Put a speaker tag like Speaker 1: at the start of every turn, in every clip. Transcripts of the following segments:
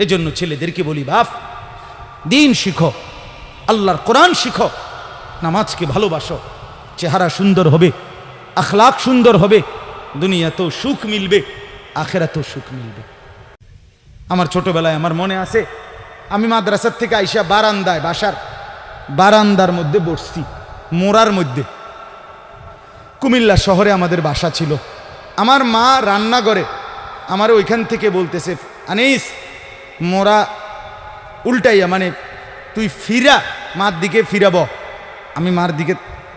Speaker 1: এজন্য ছেলেদেরকে বলি, বাপ, দিন শিখো, আল্লাহর কোরআন শিখো, নামাজকে ভালোবাসো, চেহারা সুন্দর হবে আখলাক সুন্দর হবে দুনিয়া দুনিয়াতেও সুখ মিলবে, আখেরাতেও সুখ মিলবে। আমার ছোটবেলায় আমার মনে আছে, আমি মাদ্রাসার থেকে আইসা বারান্দায়, বাসার বারান্দার মধ্যে বসছি, মোড়ার মধ্যে। কুমিল্লা শহরে আমাদের বাসা ছিল। আমার মা রান্না করে আমার ওইখান থেকে বলতেছে, আনিস মোরা উল্টাইয়া মানে তুই ফিরা, মার দিকে ফিরাব। আমি মার দিকে,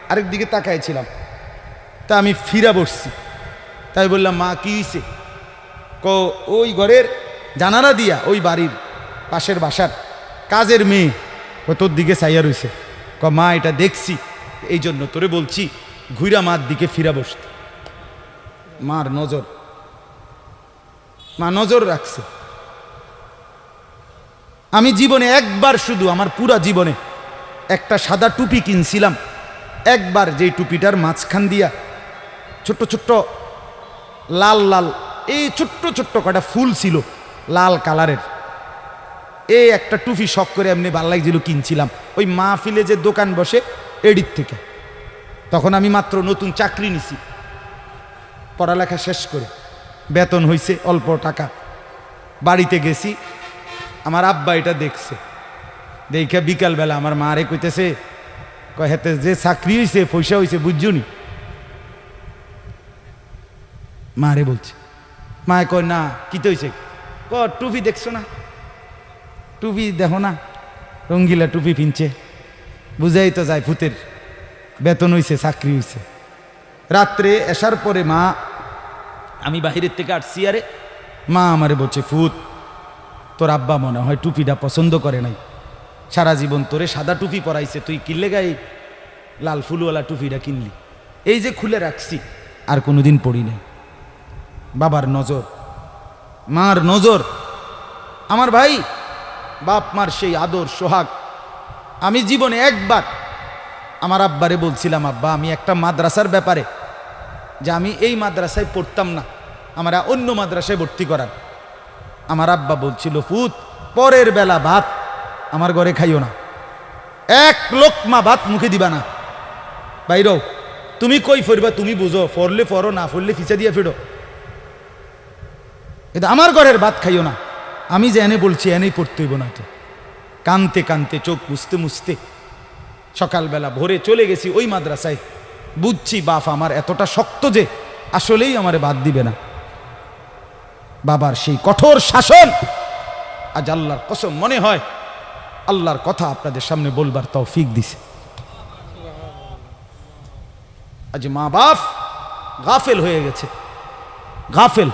Speaker 1: আরেক দিকে তাকাইছিলাম। তা আমি ফিরা বসছি। তাই বললাম, মা, কি হইছে? ক, ওই ঘরের জানালা দিয়া, ওই বাড়ির পাশের বাসার কাজের মেয়ে ও তোর দিকে চাইয়া রইছে। ক, মা, এটা দেখছি। এই জন্য তোরে বলছি ঘুরা মার দিকে ফিরা বসতে। মার নজর, মা নজর রাখছে। আমি জীবনে একবার শুধু, আমার পুরা জীবনে, একটা সাদা টুপি কিনছিলাম। একবার যেই টুপিটার মাঝখান দিয়া ছোট্ট ছোট্ট লাল লাল, এই ছোট্ট ছোট্ট কটা ফুল ছিল লাল কালারের, এই একটা টুপি শখ করে এমনি ভালো লাগছিল কিনছিলাম। ওই মাহফিলে যে দোকান বসে এডির থেকে, তখন আমি মাত্র নতুন চাকরি নিছি। পড়ালেখা শেষ করে, বেতন হইছে অল্প টাকা। বাড়িতে গেছি আমার আব্বা এটা দেখছে। দেখে বিকালবেলা আমার মা মারে কইতেছে হেতে যে চাকরি হইছে, পয়সা হইছে বুঝছনি মারে বলছে। মায়ে কয়, না, কি তো হইছে? ক টুপি দেখছ না? টুপি দেখো না? রঙ্গিলা টুপি পিনছে। বুঝাই তো যায় ভূতের বেতন হইছে, চাকরি হইছে। রাত্রে এসার পরে মা, আমি বাহিরের থেকে আসছি, আরে মা আমারে বলছে ফুত তোর আব্বা মনে হয় টুপিটা পছন্দ করে নাই। সারা জীবন তোরে সাদা টুপি পরাইছে, তুই কিনলে গায়ে লাল ফুলওয়ালা টুপিটা কিনলি। এই যে খুলে রাখছি, আর কোনোদিন পড়ি নাই। বাবার নজর, মার নজর, আমার ভাই, বাপ মার সেই আদর, সোহাগ, আমি জীবনে একবার আমার আব্বারে বলছিলাম, আব্বা, আমি একটা মাদ্রাসার ব্যাপারে যে আমি এই মাদ্রাসায় পড়তাম না, আমরা অন্য মাদ্রাসায় ভর্তি করার। আমার আব্বা বলছিল, ফুত, পরের বেলা ভাত আমার ঘরে খাইও না। এক লোকমা ভাত মুখে দিবা না। বাইরও, তুমি কই ফরবা তুমি বুঝো, ফরলে ফরো, না ফরলে ফিচা দিয়ে ফেরো। কিন্তু আমার ঘরের ভাত খাইও না। আমি যে এনে বলছি, এনেই পড়তে হইব না তো। কানতে কানতে চোখ মুছতে মুছতে সকালবেলা ভোরে চলে গেছি ওই মাদ্রাসায়। বুঝছি বাপ আমার এতটা শক্ত যে আসলেই আমারে বাদ দিবে না। বাবার সেই কঠোর শাসন। আজ আল্লাহর কসম মনে হয়, আল্লাহর কথা আপনাদের সামনে বলবার তৌফিক দিছে। আজ মা বাপ গাফেল হয়ে গেছে। গাফেল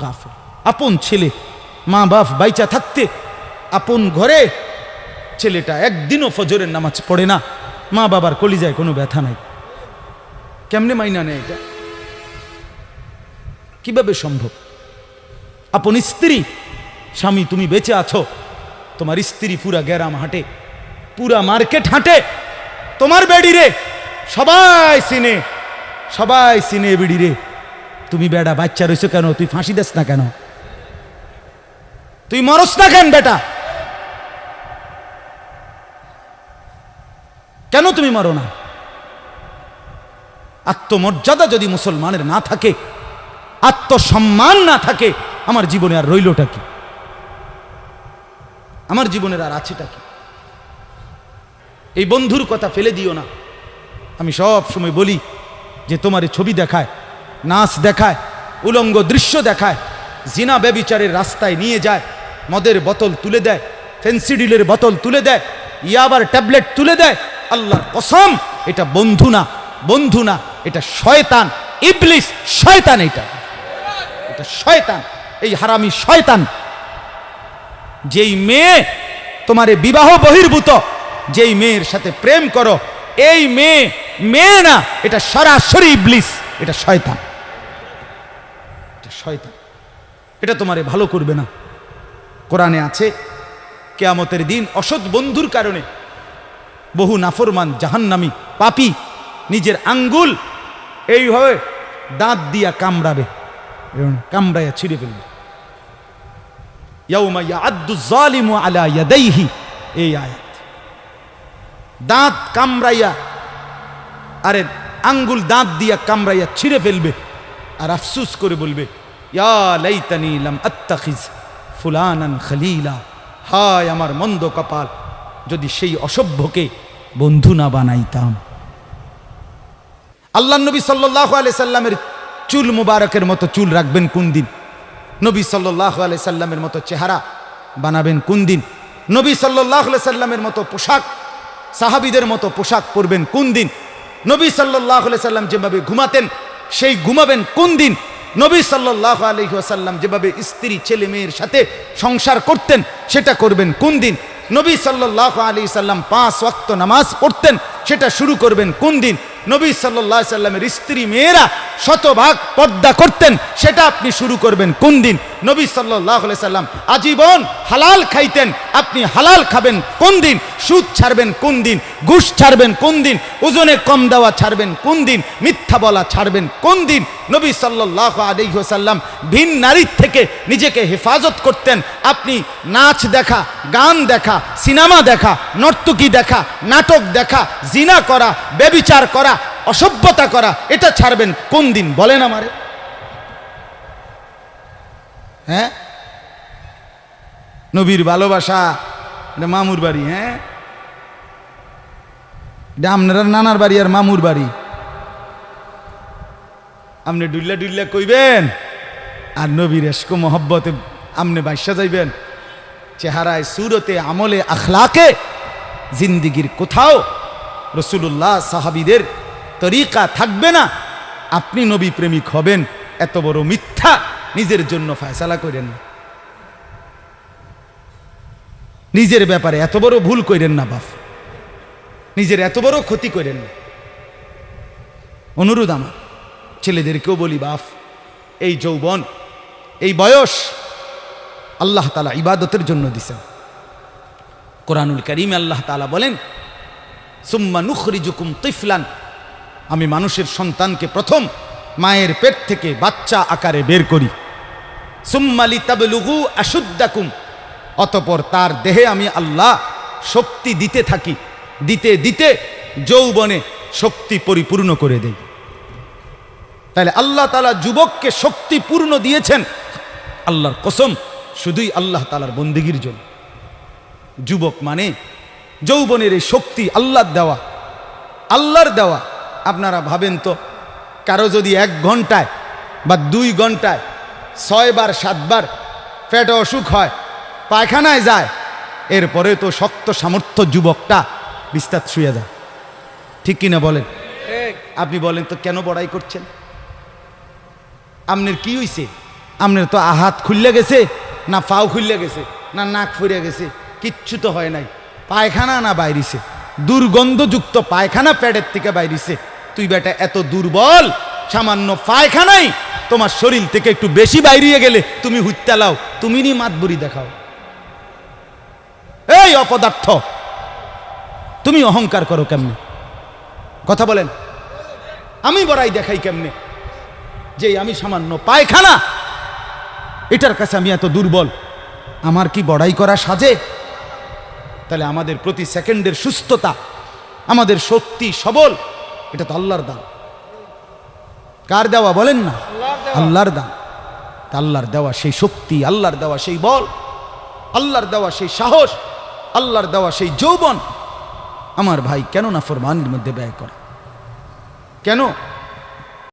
Speaker 1: গাফেল। আপন ছেলে, মা বাপ বাইচা থাকতে আপন ঘরে ছেলেটা একদিনও ফজরের নামাজ পড়ে না। মা বাবার কলিজায় কোনো ব্যথা নাই। কেমনে মাইনা নেয় এটা? কীভাবে সম্ভব? আপন স্ত্রী। স্বামী, তুমি বেঁচে আছো। তোমার স্ত্রী পুরা গ্যারাম হাঁটে, পুরা মার্কেট হাঁটে। তোমার বেডি রে, সবাই চিনে সবাই চিনে বেডি রে। তুমি বেড়া বাচ্চা রয়েছো কেন? তুই ফাঁসি দেস না কেন? তুই মরস না কেন বেটা? কেন তুমি মরো না? আত্মমর্যাদা যদি মুসলমানের না থাকে, আত্মসম্মান না থাকে আমার জীবনে আর রইলটা কি? আমার জীবনের আর আছেটা কি? এই বন্ধুর কথা ফেলে দিও না। আমি সব সময় বলি যে তোমার ছবি দেখায়, নাচ দেখায়, উলঙ্গ দৃশ্য দেখায়, জিনা ব্যবিচারের রাস্তায় নিয়ে যায়, মদের বোতল তুলে দেয়, ফেন্সিডিলের বোতল তুলে দেয় ইয়াবার ট্যাবলেট তুলে দেয়, আল্লাহর কসম, এটা বন্ধু না বন্ধু না, এটা শয়তান, ইবলিস, শয়তান এটা। এটা শয়তান। এই হারামি শয়তান। যেই মেয়ে তোমার বিবাহ বহির্ভূত, যেই মেয়ের সাথে প্রেম করো, এই মেয়ে মেয়ে না, এটা সরাসরি ইবলিস, এটা শয়তান। শয়তান। এটা তোমারে ভালো করবে না। কোরআনে আছে, কেয়ামতের দিন অসৎ বন্ধুর কারণে বহু নাফরমান, জাহান্নামি পাপি নিজের আঙ্গুল এইভাবে দাঁত দিয়া কামড়াবে। কামড়াইয়া ছিঁড়ে ফেলবে। দাঁত কামড়াইয়া, আরে আঙ্গুল দাঁত দিয়া কামড়াইয়া ছিঁড়ে ফেলবে আর আফসুস করে বলবে হায় আমার মন্দ কপাল, যদি সেই অসভ্যকে বন্ধু না বানাইতাম। আল্লাহ নবী সাল্লাহ আলাই সাল্লামের চুল মুবারকের মতো চুল রাখবেন কোন দিন? নবী সাল্লাহ আলাই সাল্লামের মতো চেহারা বানাবেন কোন দিন? নবী সাল্লাহ আলাই সাল্লামের মতো পোশাক, সাহাবিদের মতো পোশাক পরবেন কোন দিন? নবী সাল্লাহ আলাই সাল্লাম যেভাবে ঘুমাতেন, সেই ঘুমাবেন কোন দিন? নবী সাল্লাহ আলহিহাসাল্লাম যেভাবে স্ত্রী, ছেলে, মেয়ের সাথে সংসার করতেন, সেটা করবেন কোন দিন? নবী সাল্লাহ আলী সাল্লাম পাঁচ ওয়াক্ত নামাজ পড়তেন, সেটা শুরু করবেন কোন দিন? নবী সাল্লাহ সাল্লামের স্ত্রী মেয়েরা শতভাগ পর্দা করতেন, সেটা আপনি শুরু করবেন কোন দিন? নবী সাল্লাহ সাল্লাম আজীবন হালাল খাইতেন, আপনি হালাল খাবেন কোন দিন? সুদ ছাড়বেন কোন দিন? ঘুষ ছাড়বেন কোন দিন? ওজনে কম দেওয়া ছাড়বেন কোন দিন? মিথ্যা বলা ছাড়বেন কোন দিন? নবী সাল্লাহ আলহিহাসাল্লাম ভিন নারীর থেকে নিজেকে হেফাজত করতেন। আপনি নাচ দেখা, গান দেখা, সিনেমা দেখা, নর্তকী দেখা, নাটক দেখা, জিনা করা, ব্যবিচার করা, অসভ্যতা করা, এটা ছাড়বেন কোন দিন? বলেন আমারে। হ্যাঁ? নবীর ভালোবাসা মামুর বাড়ি হ্যাঁ? এটা আপনারা নানার বাড়ি আর মামুর বাড়ি। আপনি ডুল্লা ডুল্লা কইবেন? আর নবীর এসকো মহব্বতে আমনে বাসা যাইবেন। চেহারায়, সুরতে, আমলে, আখলাকে জিন্দিগির কোথাও রসুল্লাহ সাহাবিদের তরিকা থাকবে না। আপনি নবী প্রেমিক হবেন, এত বড় মিথ্যা নিজের জন্য ফয়সালা করেন না। নিজের ব্যাপারে এত বড় ভুল করেন না বাপ। নিজের এত বড় ক্ষতি করেন অনুরোধ আমার, ছেলেদেরকেও বলি, বাপ, এই যৌবন, এই বয়স আল্লাহ তালা ইবাদতের জন্য দিছেন। কোরআনুল করিম আল্লাহ তালা বলেন, সুম্মা নুখরিজুকুম তিফলান। আমি মানুষের সন্তানকে প্রথম মায়ের পেট থেকে বাচ্চা আকারে বের করি। সুম্মালি তাবলুগু আশুদ্দাকুম। অতপর তার দেহে আমি আল্লাহ শক্তি দিতে থাকি। দিতে দিতে যৌবনে শক্তি পরিপূর্ণ করে দেই তাহলে আল্লাহ তালা যুবককে শক্তি পূর্ণ দিয়েছেন। আল্লাহর কসম, শুধুই আল্লাহ তালার বন্দিগির জন্য। যুবক মানে যৌবনের এই শক্তি আল্লাহর দেওয়া। আল্লাহর দেওয়া। আপনারা ভাবেন তো, কারও যদি এক ঘন্টায় বা দুই ঘন্টায় ছয়বার, সাতবার পেটে অসুখ হয়, পায়খানায় যায়, এরপরে তো শক্ত সামর্থ্য যুবকটা বিস্তার শুয়ে যায় ঠিক কিনা বলেন? আপনি বলেন তো কেন বড়াই করছেন? আপনার কি হইছে? আপনার তো আহাত খুললে গেছে না পাও খুললে গেছে না নাক ফুরিয়ে গেছে কিচ্ছু তো হয় নাই। পায়খানা না বাইরিছে দুর্গন্ধযুক্ত পায়খানা প্যাডের থেকে বাইরিছে। তুই বেটা এত দুর্বল সামান্য পায়খানাই তোমার শরীর থেকে একটু বেশি বাইরিয়ে গেলে তুমি হুত্যা লাও তুমি নি মাতবুরি দেখাও। এই অপদার্থ! তুমি অহংকার করো কেমনে? কথা বলেন। আমি বড়াই দেখাই কেমনে? যে আমি সামান্য পায়খানা এটার কাছে আমি এত দুর্বল। আমার কি বড়াই করা সাজে? তাহলে আমাদের প্রতি সেকেন্ডের সুস্থতা আমাদের শক্তি সবল এটা তো আল্লাহর দান। কার দেওয়া বলেন না? আল্লাহর দান। তা আল্লাহর দেওয়া সেই শক্তি আল্লাহর দেওয়া সেই বল আল্লাহর দেওয়া সেই সাহস আল্লাহর দেওয়া সেই যৌবন। আমার ভাই কেন না ফরমানির মধ্যে ব্যয় করে? কেন?